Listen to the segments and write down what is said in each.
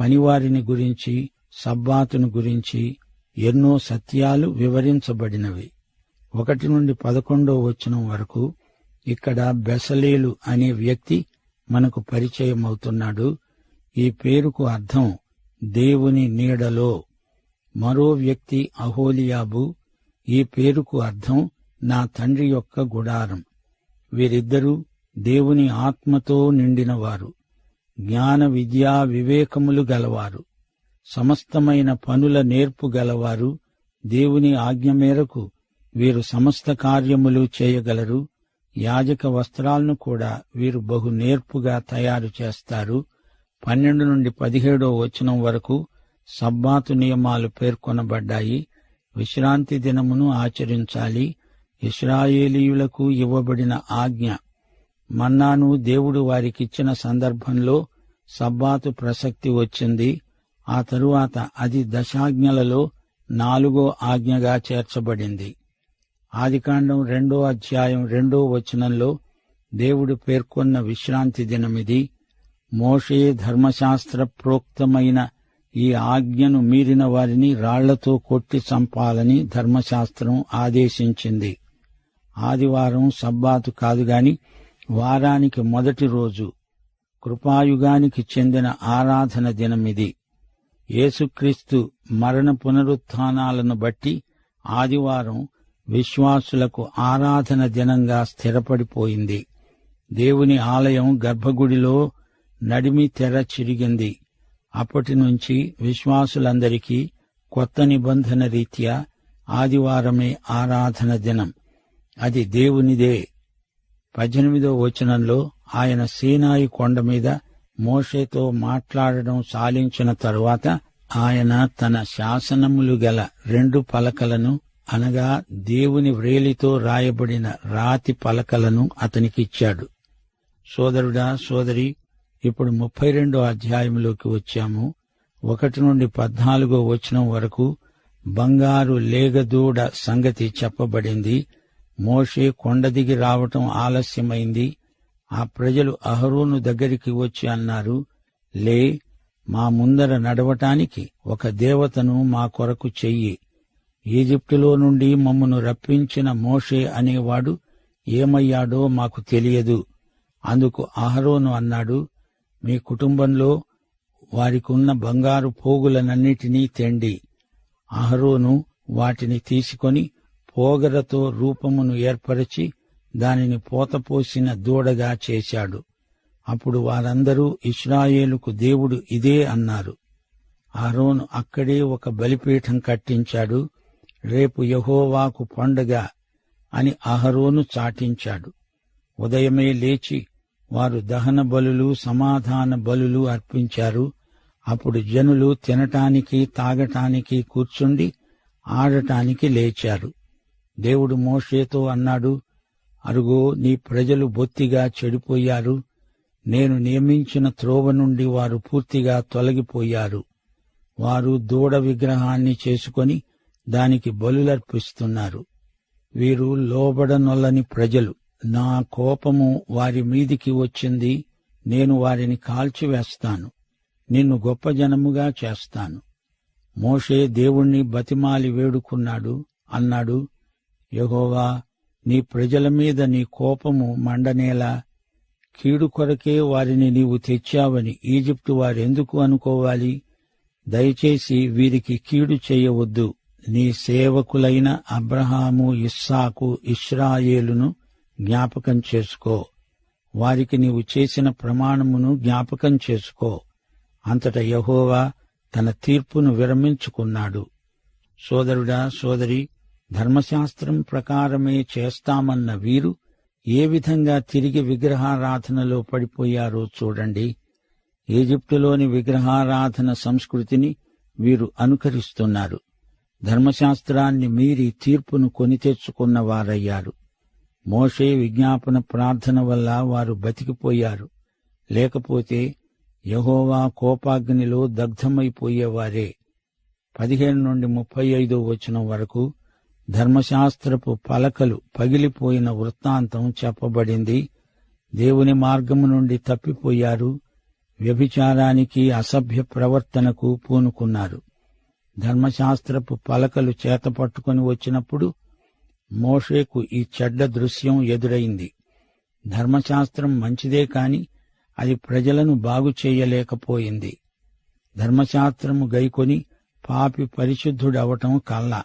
పనివారిని గురించి సబ్బాతును గురించి ఎన్నో సత్యాలు వివరించబడినవి. ఒకటి నుండి పదకొండో వచనం వరకు ఇక్కడ బెసలేలు అనే వ్యక్తి మనకు పరిచయం అవుతున్నాడు ఈ పేరుకు అర్థం దేవుని నీడలో. మరో వ్యక్తి అహోలియాబు. ఈ పేరుకు అర్థం నా తండ్రి యొక్క గుడారం. వీరిద్దరూ దేవుని ఆత్మతో నిండినవారు. జ్ఞాన విద్యా వివేకములు గలవారు. సమస్తమైన పనుల నేర్పు గలవారు. దేవుని ఆజ్ఞ మేరకు వీరు సమస్త కార్యములు చేయగలరు. యాజక వస్త్రాలను కూడా వీరు బహు నేర్పుగా తయారు చేస్తారు. పన్నెండు నుండి పదిహేడో వచనం వరకు సబ్బాతు నియమాలు పేర్కొనబడ్డాయి. విశ్రాంతి దినమును ఆచరించాలి. ఇస్రాయేలీయులకు ఇవ్వబడిన ఆజ్ఞ. మన్నాను దేవుడు వారికిచ్చిన సందర్భంలో సబ్బాతు ప్రసక్తి వచ్చింది. ఆ తరువాత అది దశాజ్ఞలలో నాలుగో ఆజ్ఞగా చేర్చబడింది. ఆదికాండం రెండో అధ్యాయం రెండో వచనంలో దేవుడు పేర్కొన్న విశ్రాంతి దినమిది. మోషే ధర్మశాస్త్ర ప్రోక్తమైన ఈ ఆజ్ఞను మీరిన వారిని రాళ్ళతో కొట్టి చంపాలని ధర్మశాస్త్రం ఆదేశించింది. ఆదివారం సబ్బాతు కాదు గాని వారానికి మొదటి రోజు. కృపాయుగానికి చెందిన ఆరాధన దినమిది. యేసుక్రీస్తు మరణ పునరుత్నాలను బట్టి ఆదివారం విశ్వాసులకు ఆరాధన దినంగా స్థిరపడిపోయింది. దేవుని ఆలయం గర్భగుడిలో నడిమి తెర చిరిగింది. అప్పటి నుంచి విశ్వాసులందరికీ కొత్త నిబంధన రీత్యా ఆదివారమే ఆరాధన దినం. అది దేవునిదే. పద్దెనిమిదో వచనంలో ఆయన సీనాయి కొండ మీద మోషేతో మాట్లాడడం సాలించిన తరువాత ఆయన తన శాసనములు గల రెండు పలకలను అనగా దేవుని వ్రేలితో రాయబడిన రాతి పలకలను అతనికిచ్చాడు. సోదరుడా సోదరి ఇప్పుడు ముప్పై రెండో అధ్యాయంలోకి వచ్చాము. ఒకటి నుండి పద్నాలుగో వచనం వరకు బంగారు లేగదూడ సంగతి చెప్పబడింది. మోషే కొండ దిగి రావటం ఆలస్యమైంది. ఆ ప్రజలు అహరోను దగ్గరికి వచ్చి అన్నారు లే మా ముందర నడవటానికి ఒక దేవతను మా కొరకు చెయ్యి. ఈజిప్టులో నుండి మమ్మను రప్పించిన మోషే అనేవాడు ఏమయ్యాడో మాకు తెలియదు. అందుకు అహరోను అన్నాడు మీ కుటుంబంలో వారికున్న బంగారు పోగులనన్నిటినీ తెండి. అహరోను వాటిని తీసుకొని పోగరతో రూపమును ఏర్పరచి దానిని పోతపోసిన దూడగా చేశాడు. అప్పుడు వారందరూ ఇస్రాయేలుకు దేవుడు ఇదే అన్నారు. ఆరోను అక్కడే ఒక బలిపీఠం కట్టించాడు. రేపు యహోవాకు పండగ అని అహరోను చాటించాడు. ఉదయమే లేచి వారు దహన బలులు సమాధాన బలులు అర్పించారు. అప్పుడు జనులు తినటానికి తాగటానికి కూర్చుండి ఆడటానికి లేచారు. దేవుడు మోషేతో అన్నాడు అరుగో నీ ప్రజలు బొత్తిగా చెడిపోయారు. నేను నియమించిన త్రోవ నుండి వారు పూర్తిగా తొలగిపోయారు. వారు దూడ విగ్రహాన్ని చేసుకొని దానికి బలులర్పిస్తున్నారు. వీరు లోబడనొల్లని ప్రజలు. నా కోపము వారి మీదికి వచ్చింది. నేను వారిని కాల్చివేస్తాను. నిన్ను గొప్ప జనముగా చేస్తాను. మోషే దేవుణ్ణి బతిమాలి వేడుకున్నాడు అన్నాడు యహోవా నీ ప్రజల మీద నీ కోపము మండనేలా. కీడు కొరకే వారిని నీవు తెచ్చావని ఈజిప్టు వారెందుకు అనుకోవాలి? దయచేసి వీరికి కీడు చేయవద్దు. నీ సేవకులైన అబ్రహాము ఇస్సాకు ఇస్రాయేలును జ్ఞాపకం చేసుకో. వారికి నీవు చేసిన ప్రమాణమును జ్ఞాపకం చేసుకో. అంతట యహోవా తన తీర్పును విరమించుకున్నాడు. సోదరుడా సోదరి ధర్మశాస్త్రం ప్రకారమే చేస్తామన్న వీరు ఏ విధంగా తిరిగి విగ్రహారాధనలో పడిపోయారో చూడండి. ఈజిప్టులోని విగ్రహారాధన సంస్కృతిని వీరు అనుకరిస్తున్నారు. ధర్మశాస్త్రాన్ని మీరి తీర్పును కొని తెచ్చుకున్న వారయ్యారు. మోషే విజ్ఞాపన ప్రార్థన వల్ల వారు బతికిపోయారు. లేకపోతే యహోవా కోపాగ్నిలో దగ్ధమైపోయేవారే. పదిహేను నుండి ముప్పై ఐదో వచనం వరకు ధర్మశాస్త్రపు పలకలు పగిలిపోయిన వృత్తాంతం చెప్పబడింది. దేవుని మార్గము నుండి తప్పిపోయారు. వ్యభిచారానికి అసభ్య ప్రవర్తనకు పూనుకున్నారు. ధర్మశాస్త్రపు పలకలు చేతపట్టుకుని వచ్చినప్పుడు మోషేకు ఈ చెడ్డ దృశ్యం ఎదురైంది. ధర్మశాస్త్రం మంచిదే కాని అది ప్రజలను బాగు చేయలేకపోయింది. ధర్మశాస్త్రము గైకొని పాపి పరిశుద్ధుడవటం కల్లా.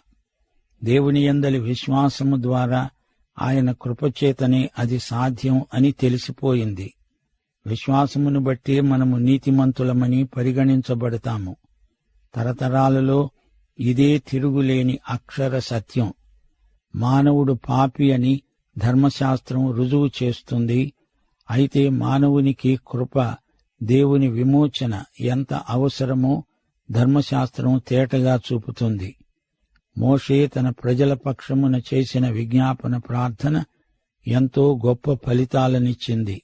దేవుని యందలి విశ్వాసము ద్వారా ఆయన కృపచేతనే అది సాధ్యం అని తెలిసిపోయింది. విశ్వాసమును బట్టి మనము నీతిమంతులమని పరిగణించబడతాము. తరతరాలలో ఇదే తిరుగులేని అక్షర సత్యం. మానవుడు పాపి అని ధర్మశాస్త్రం రుజువు చేస్తుంది. అయితే మానవునికి కృప దేవుని విమోచన ఎంత అవసరమో ధర్మశాస్త్రం తేటగా చూపుతుంది. మోషే తన ప్రజల పక్షమున చేసిన విజ్ఞాపన ప్రార్థన ఎంతో గొప్ప ఫలితాలనిచ్చింది.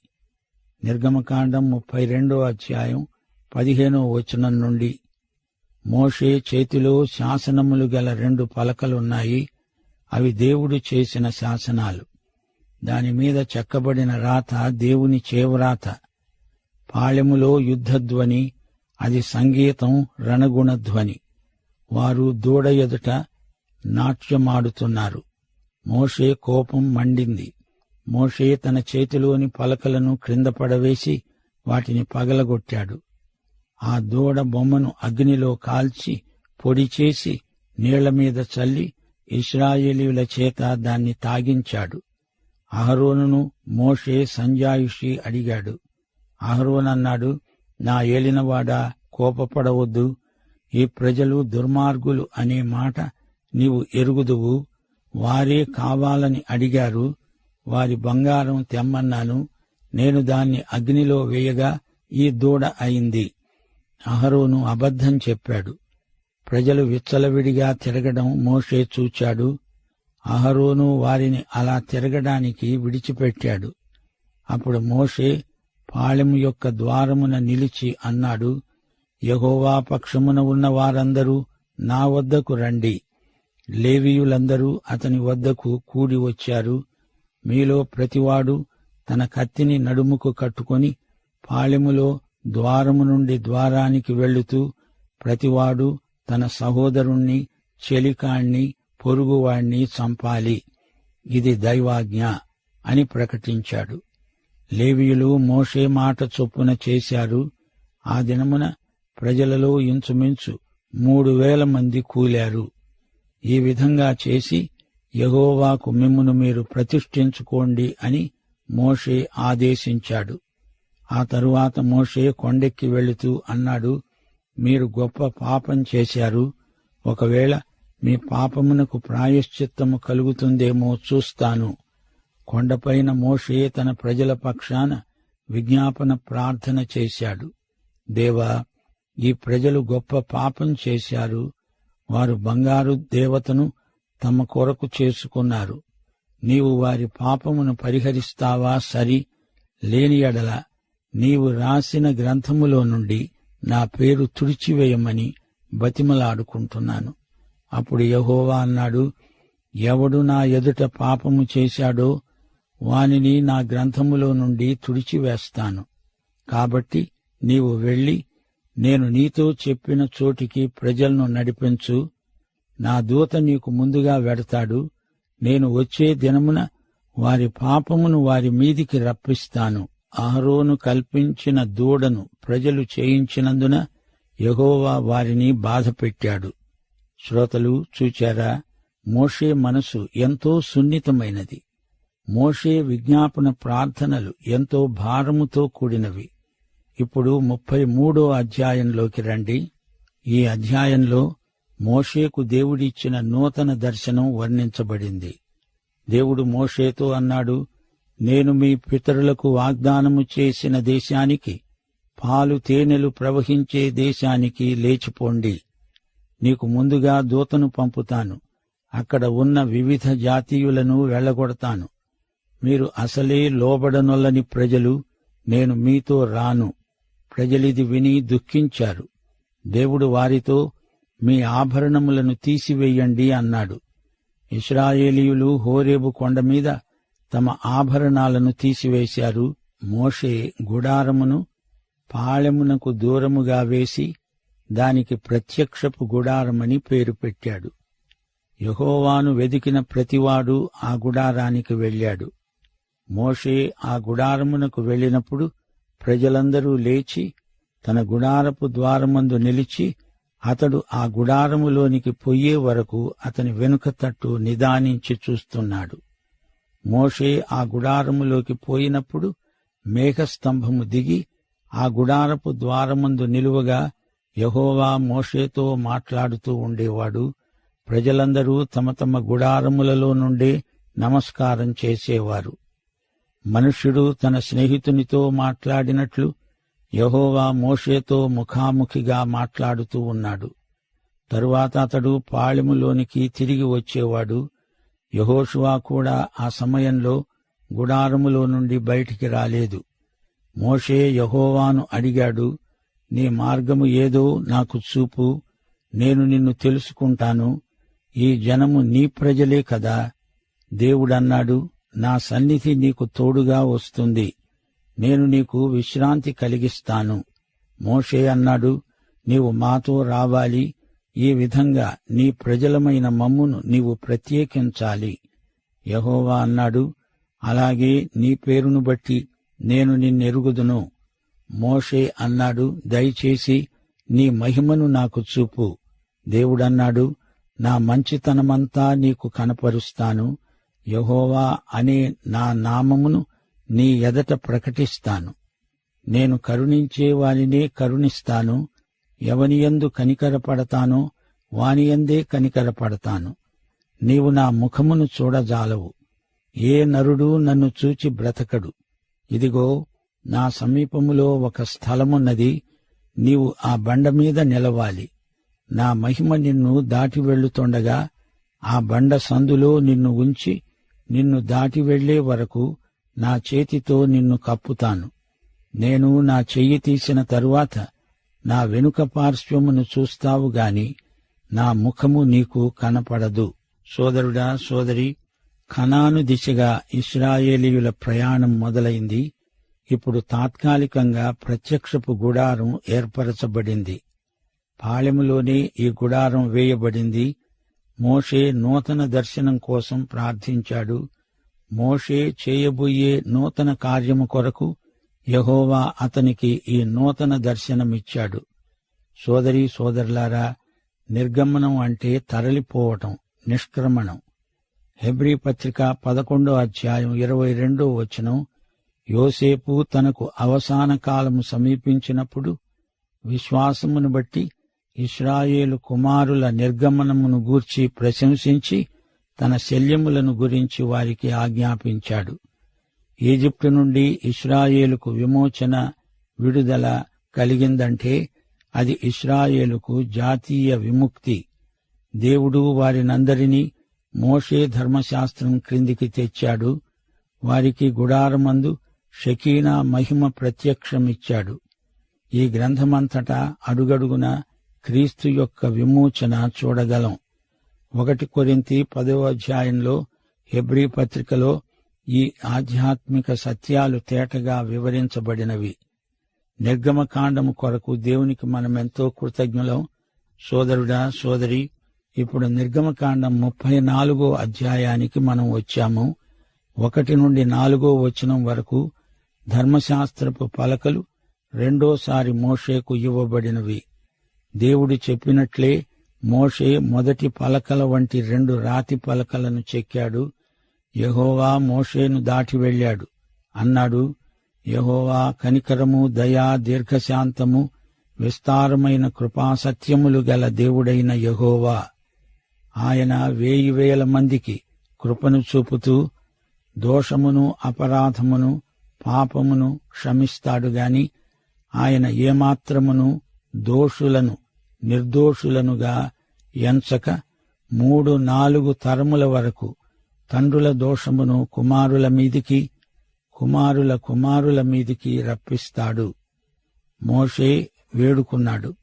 నిర్గమకాండం ముప్పై రెండో అధ్యాయం పదిహేనో వచనం నుండి మోషే చేతిలో శాసనములు గల రెండు పలకలున్నాయి. అవి దేవుడు చేసిన శాసనాలు. దాని మీద చెక్కబడిన రాత దేవుని చేవ్రాత. పాళెములో యుద్ధధ్వని అది సంగీతం రణగుణధ్వని. వారు దూడ ఎదుట నాట్యమాడుతున్నారు. మోషే కోపం మండింది. మోషే తన చేతిలోని పలకలను క్రింద పడవేసి వాటిని పగలగొట్టాడు. ఆ దూడ బొమ్మను అగ్నిలో కాల్చి పొడి చేసి నీళ్ళ మీద చల్లి ఇస్రాయేలీల చేత దాన్ని తాగించాడు. అహరోనును మోషే సంజాయుషి అడిగాడు. అహరోనన్నాడు నా ఏలినవాడా కోపపడవద్దు. ఈ ప్రజలు దుర్మార్గులు అనే మాట నీవు ఎరుగుదువు. వారే కావాలని అడిగారు. వారి బంగారం తెమ్మన్నాను. నేను దాన్ని అగ్నిలో వేయగా ఈ దూడ అయింది. అహరోను అబద్ధం చెప్పాడు. ప్రజలు విచ్చలవిడిగా తిరగడం మోషే చూచాడు. అహరోను వారిని అలా తిరగడానికి విడిచిపెట్టాడు. అప్పుడు మోషే పాళెము యొక్క ద్వారమున నిలిచి అన్నాడు యహోవా పక్షమున ఉన్న వారందరూ నా వద్దకు రండి. లేవీయులందరూ అతని వద్దకు కూడి వచ్చారు. మీలో ప్రతివాడు తన కత్తిని నడుముకు కట్టుకొని పాళెములో ద్వారము నుండి ద్వారానికి వెళుతూ ప్రతివాడు తన సహోదరుణ్ణి చెలికాణ్ణి పొరుగువాణ్ణి చంపాలి. ఇది దైవాజ్ఞ అని ప్రకటించాడు. లేవీయులు మోషే మాట చొప్పున చేశారు. ఆ దినమున ప్రజలలో ఇంచుమించు మూడు వేల మంది కూలారు. ఈ విధంగా చేసి యహోవాకు మిమ్మును మీరు ప్రతిష్ఠించుకోండి అని మోషే ఆదేశించాడు. ఆ తరువాత మోషే కొండెక్కి వెళుతూ అన్నాడు మీరు గొప్ప పాపం చేశారు. ఒకవేళ మీ పాపమునకు ప్రాయశ్చిత్తము కలుగుతుందేమో చూస్తాను. కొండపైన మోషే తన ప్రజల పక్షాన విజ్ఞాపన ప్రార్థన చేశాడు. దేవా ఈ ప్రజలు గొప్ప పాపం చేశారు. వారు బంగారు దేవతను తమ కొరకు చేసుకున్నారు. నీవు వారి పాపమును పరిహరిస్తావా సరి? లేని ఎడల నీవు రాసిన గ్రంథములో నుండి నా పేరు తుడిచివేయమని బతిమలాడుకుంటున్నాను. అప్పుడు యహోవా అన్నాడు ఎవడు నా ఎదుట పాపము చేశాడో వానిని నా గ్రంథములో నుండి తుడిచివేస్తాను. కాబట్టి నీవు వెళ్ళి నేను నీతో చెప్పిన చోటికి ప్రజలను నడిపించు. నా దూత నీకు ముందుగా వెడతాడు. నేను వచ్చే దినమున వారి పాపమును వారి మీదికి రప్పిస్తాను. అహరోను కల్పించిన దూడను ప్రజలు చేయించినందున యహోవా వారిని బాధపెట్టాడు. శ్రోతలు చూచారా? మోషే మనసు ఎంతో సున్నితమైనది. మోషే విజ్ఞాపన ప్రార్థనలు ఎంతో భారముతో కూడినవి. ఇప్పుడు ముప్పై మూడో అధ్యాయంలోకి రండి. ఈ అధ్యాయంలో మోషేకు దేవుడిచ్చిన నూతన దర్శనం వర్ణించబడింది. దేవుడు మోషేతో అన్నాడు నేను మీ పితరులకు వాగ్దానము చేసిన దేశానికి పాలు తేనెలు ప్రవహించే దేశానికి లేచిపోండి. నీకు ముందుగా దూతను పంపుతాను. అక్కడ ఉన్న వివిధ జాతీయులను వెళ్ళగొడతాను మీరు అసలే లోబడనొల్లని ప్రజలు నేను మీతో రాను. ప్రజలిది విని దుఃఖించారు. దేవుడు వారితో మీ ఆభరణములను తీసివేయండి అన్నాడు. ఇస్రాయేలీయులు హోరేబు కొండ మీద తమ ఆభరణాలను తీసివేశారు. మోషే గుడారమును పాళెమునకు దూరముగా వేసి దానికి ప్రత్యక్షపు గుడారమని పేరు పెట్టాడు. యహోవాను వెదికిన ప్రతివాడు ఆ గుడారానికి వెళ్ళాడు. మోషే ఆ గుడారమునకు వెళ్ళినప్పుడు ప్రజలందరూ లేచి తన గుడారపు ద్వారమందు నిలిచి అతడు ఆ గుడారములోనికి పొయ్యే వరకు అతని వెనుక తట్టు నిదానించి చూస్తున్నాడు. మోషే ఆ గుడారములోకి పోయినప్పుడు మేఘస్తంభము దిగి ఆ గుడారపు ద్వారమందు నిలువగా యహోవా మోషేతో మాట్లాడుతూ ఉండేవాడు. ప్రజలందరూ తమ తమ గుడారములలో నుండే నమస్కారం చేసేవారు. మనుష్యుడు తన స్నేహితునితో మాట్లాడినట్లు యహోవా మోషేతో ముఖాముఖిగా మాట్లాడుతూ ఉన్నాడు. తరువాత అతడు పాళెములోనికి తిరిగి వచ్చేవాడు. యహోషువా కూడా ఆ సమయంలో గుడారములో నుండి బయటికి రాలేదు. మోషే యహోవాను అడిగాడు నీ మార్గము ఏదో నాకు చూపు నేను నిన్ను తెలుసుకుంటాను. ఈ జనము నీ ప్రజలే కదా? దేవుడన్నాడు నా సన్నిధి నీకు తోడుగా వస్తుంది. నేను నీకు విశ్రాంతి కలిగిస్తాను. మోషే అన్నాడు నీవు మాతో రావాలి. ఈ విధంగా నీ ప్రజలమైన మమ్మును నీవు ప్రత్యేకించాలి. యహోవా అన్నాడు అలాగే నీ పేరును బట్టి నేను నిన్నెరుగుదును. మోషే అన్నాడు దయచేసి నీ మహిమను నాకు చూపు. దేవుడన్నాడు నా మంచితనమంతా నీకు కనపరుస్తాను. యహోవా అనే నా నామమును నీ ఎదట ప్రకటిస్తాను. నేను కరుణించే వానినే కరుణిస్తాను. ఎవనియందు కనికరపడతానో వానియందే కనికరపడతాను. నీవు నా ముఖమును చూడజాలవు. ఏ నరుడు నన్ను చూచి బ్రతకడు. ఇదిగో నా సమీపములో ఒక స్థలమున్నది. నీవు ఆ బండ మీద నిలవాలి. నా మహిమ నిన్ను దాటి వెళ్ళుతుండగా ఆ బండ సందులో నిన్ను ఉంచి నిన్ను దాటి వెళ్ళే వరకు నా చేతితో నిన్ను కప్పుతాను. నేను నా చెయ్యి తీసిన తరువాత నా వెనుక పార్శ్వమును చూస్తావు గాని నా ముఖము నీకు కనపడదు. సోదరుడా సోదరి ఖనాను దిశగా ఇస్రాయేలీయుల ప్రయాణం మొదలైంది. ఇప్పుడు తాత్కాలికంగా ప్రత్యక్షపు గుడారం ఏర్పరచబడింది. పాళెములోనే ఈ గుడారం వేయబడింది. మోషే నూతన దర్శనం కోసం ప్రార్థించాడు. మోషే చేయబోయే నూతన కార్యము కొరకు యహోవా అతనికి ఈ నూతన దర్శనమిచ్చాడు. సోదరి సోదరులారా నిర్గమనం అంటే తరలిపోవటం నిష్క్రమణం. హెబ్రీ పత్రిక పదకొండో అధ్యాయం ఇరవై రెండో వచనం యోసేపు తనకు అవసాన కాలము సమీపించినప్పుడు విశ్వాసమును బట్టి ఇస్రాయేలు కుమారుల నిర్గమనమును గూర్చి ప్రశంసించి తన శల్యములను గురించి వారికి ఆజ్ఞాపించాడు. ఈజిప్టు నుండి ఇస్రాయేలుకు విమోచన విడుదల కలిగిందంటే అది ఇస్రాయేలుకు జాతీయ విముక్తి. దేవుడు వారినందరినీ మోషే ధర్మశాస్త్రం క్రిందికి తెచ్చాడు. వారికి గుడారమందు షకీనా మహిమ ప్రత్యక్షమిచ్చాడు. ఈ గ్రంథమంతటా అడుగడుగున క్రీస్తు యొక్క విమోచన చూడగలం. ఒకటి కొరింతి పదవ అధ్యాయంలో హెబ్రీ పత్రికలో ఈ ఆధ్యాత్మిక సత్యాలు తేటగా వివరించబడినవి. నిర్గమకాండము కొరకు దేవునికి మనమెంతో కృతజ్ఞులం. సోదరుడా సోదరి ఇప్పుడు నిర్గమకాండం ముప్పై నాలుగో అధ్యాయానికి మనం వచ్చాము. ఒకటి నుండి నాలుగో వచనం వరకు ధర్మశాస్త్రపు పలకలు రెండోసారి మోషేకు ఇవ్వబడినవి. దేవుడు చెప్పినట్లే మోషే మొదటి పలకల వంటి రెండు రాతి పలకలను చెక్కాడు. యహోవా మోషేను దాటి వెళ్ళాడు. అన్నాడు యహోవా కనికరము దయా దీర్ఘశాంతము విస్తారమైన కృపాసత్యములు గల దేవుడైన యహోవా. ఆయన వేయి వేల మందికి కృపను చూపుతూ దోషమును అపరాధమును పాపమును క్షమిస్తాడు గాని ఆయన ఏమాత్రమును దోషులను నిర్దోషులనుగా ఎంచక మూడు నాలుగు తరముల వరకు తండ్రుల దోషమును కుమారుల మీదికి కుమారుల కుమారుల మీదికి రప్పిస్తాడు. మోషే వేడుకున్నాడు.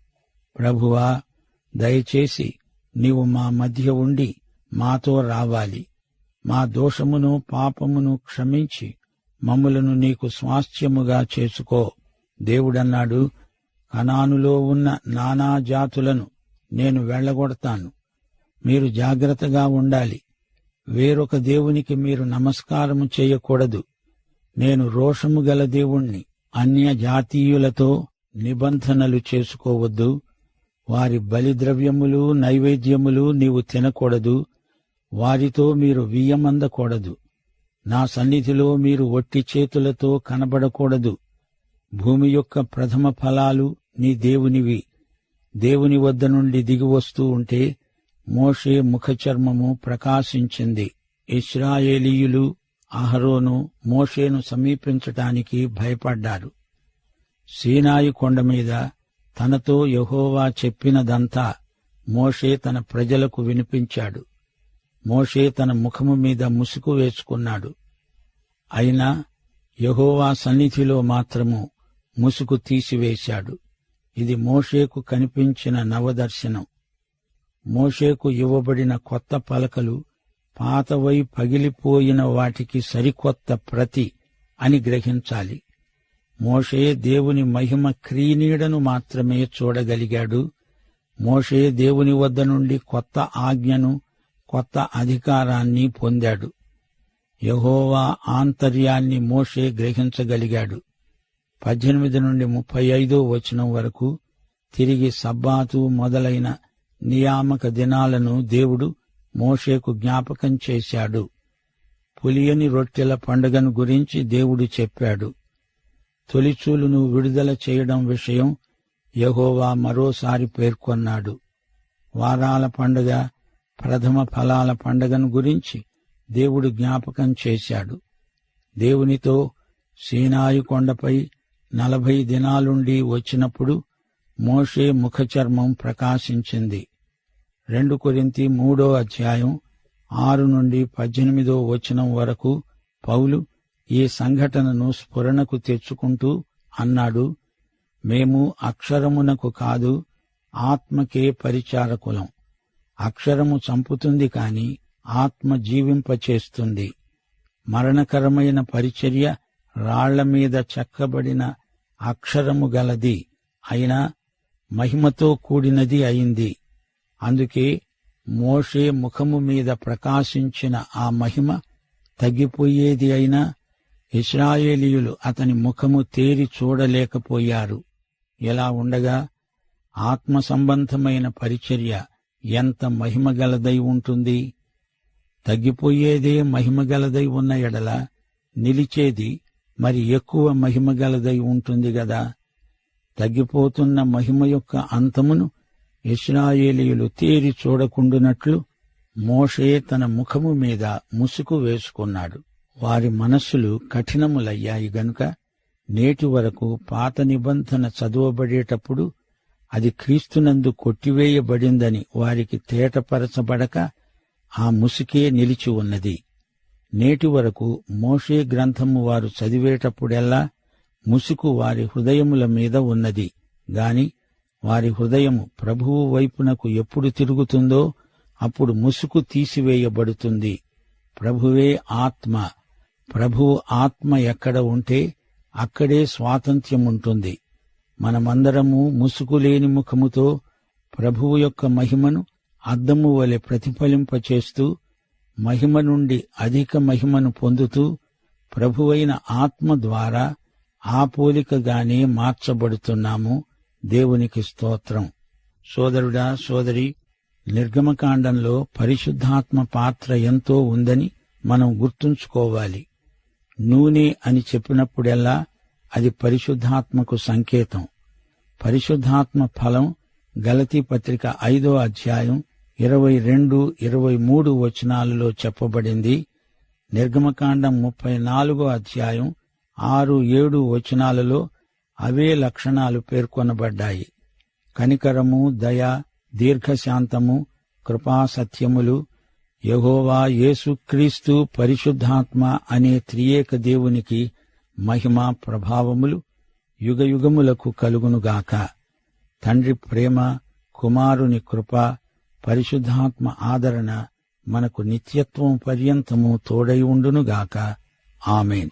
ప్రభువా దయచేసి నీవు మా మధ్య ఉండి మాతో రావాలి. మా దోషమును పాపమును క్షమించి మమ్ములను నీకు స్వాస్థ్యముగా చేసుకో. దేవుడన్నాడు కనానులో ఉన్న నానా జాతులను నేను వెళ్ళగొడతాను మీరు జాగ్రత్తగా ఉండాలి. వేరొక దేవునికి మీరు నమస్కారము చేయకూడదు. నేను రోషము గల దేవుణ్ణి అన్య జాతీయులతో నిబంధనలు చేసుకోవద్దు. వారి బలిద్రవ్యములు నైవేద్యములు నీవు తినకూడదు. వారితో మీరు వియ్యమందకూడదు. నా సన్నిధిలో మీరు ఒట్టి చేతులతో కనబడకూడదు. భూమి యొక్క ప్రథమ ఫలాలు నీ దేవునివి. దేవుని వద్ద నుండి దిగివస్తూ ఉంటే మోషే ముఖచర్మము ప్రకాశించింది. ఇస్రాయేలీయులు అహరోను మోషేను సమీపించటానికి భయపడ్డారు. సీనాయి కొండ మీద తనతో యహోవా చెప్పినదంతా మోషే తన ప్రజలకు వినిపించాడు. మోషే తన ముఖము మీద ముసుగు వేసుకున్నాడు. అయినా యహోవా సన్నిధిలో మాత్రము ముసుగు తీసివేశాడు. ఇది మోషేకు కనిపించిన నవదర్శనం. మోషేకు ఇవ్వబడిన కొత్త పలకలు పాతవై పగిలిపోయిన వాటికి సరికొత్త ప్రతి అని గ్రహించాలి. మోషే దేవుని మహిమ క్రీనీడను మాత్రమే చూడగలిగాడు. మోషే దేవుని వద్ద నుండి కొత్త ఆజ్ఞను కొత్త అధికారాన్ని పొందాడు. యహోవా ఆంతర్యాన్ని మోషే గ్రహించగలిగాడు. పద్దెనిమిది నుండి ముప్పై ఐదో వచనం వరకు తిరిగి సబ్బాతు మొదలైన నియామక దినాలను దేవుడు మోషేకు జ్ఞాపకం చేశాడు. పులియని రొట్టెల పండుగను గురించి దేవుడు చెప్పాడు. తొలిచూలును విడుదల చేయడం విషయం యహోవా మరోసారి పేర్కొన్నాడు. వారాల పండుగ ప్రథమ ఫలాల పండుగను గురించి దేవుడు జ్ఞాపకం చేశాడు. దేవునితో సీనాయి కొండపై నలభై దినాలుండి వచ్చినప్పుడు మోషే ముఖచర్మం ప్రకాశించింది. రెండు కొరింతి మూడో అధ్యాయం ఆరు నుండి పద్దెనిమిదో వచనం వరకు పౌలు ఈ సంఘటనను స్ఫురణకు తెచ్చుకుంటూ అన్నాడు మేము అక్షరమునకు కాదు ఆత్మకే పరిచారకులం. అక్షరము చంపుతుంది కాని ఆత్మ జీవింపచేస్తుంది. మరణకరమైన పరిచర్య రాళ్ళ మీద చెక్కబడిన అక్షరము గలది. అయినా మహిమతో కూడినది అయింది. అందుకే మోషే ముఖము మీద ప్రకాశించిన ఆ మహిమ తగ్గిపోయేది అయినా ఇస్రాయేలీయులు అతని ముఖము తేరి చూడలేకపోయారు. ఇలా ఉండగా ఆత్మ సంబంధమైన పరిచర్య ఎంత మహిమగలదై ఉంటుంది? తగ్గిపోయేదే మహిమగలదై ఉన్న ఎడల నిలిచేది మరి ఎక్కువ మహిమ గలదై ఉంటుంది గదా. తగ్గిపోతున్న మహిమ యొక్క అంతమును ఇస్రాయేలీయులు తేరి చూడకుండునట్లు మోషే తన ముఖము మీద ముసుగు వేసుకున్నాడు. వారి మనస్సులు కఠినములయ్యాయి గనుక నేటి వరకు పాత నిబంధన చదువబడేటప్పుడు అది క్రీస్తునందు కొట్టివేయబడిందని వారికి తేటపరచబడక ఆ ముసుకే నిలిచి ఉన్నది. నేటి వరకు మోషే గ్రంథము వారు చదివేటప్పుడెల్లా ముసుకు వారి హృదయముల మీద ఉన్నది. గాని వారి హృదయము ప్రభువు వైపునకు ఎప్పుడు తిరుగుతుందో అప్పుడు ముసుకు తీసివేయబడుతుంది. ప్రభువే ఆత్మ. ప్రభువు ఆత్మ ఎక్కడ ఉంటే అక్కడే స్వాతంత్ర్యముంటుంది. మనమందరము ముసుగులేని ముఖముతో ప్రభువు యొక్క మహిమను అద్దము వలె ప్రతిఫలింపచేస్తూ మహిమ నుండి అధిక మహిమను పొందుతూ ప్రభువైన ఆత్మ ద్వారా ఆ పోలికగానే మార్చబడుతున్నాము. దేవునికి స్తోత్రం. సోదరుడా సోదరి నిర్గమకాండంలో పరిశుద్ధాత్మ పాత్ర ఎంతో ఉందని మనం గుర్తుంచుకోవాలి. నూనె అని చెప్పినప్పుడెల్లా అది పరిశుద్ధాత్మకు సంకేతం. పరిశుద్ధాత్మ ఫలం గలతీ పత్రిక ఐదో అధ్యాయం ఇరవై రెండు ఇరవై మూడు వచనాలలో చెప్పబడింది. నిర్గమకాండం ముప్పై నాలుగో అధ్యాయం ఆరు ఏడు వచనాలలో అవే లక్షణాలు పేర్కొనబడ్డాయి. కనికరము దయ దీర్ఘశాంతము కృపాసత్యములు యహోవా యేసుక్రీస్తు పరిశుద్ధాత్మ అనే త్రియేక దేవునికి మహిమ ప్రభావములు యుగయుగములకు కలుగునుగాక. తండ్రి ప్రేమ కుమారుని కృప పరిశుద్ధాత్మ ఆదరణ మనకు నిత్యత్వం పర్యంతము తోడై ఉండునుగాక. ఆమెన్.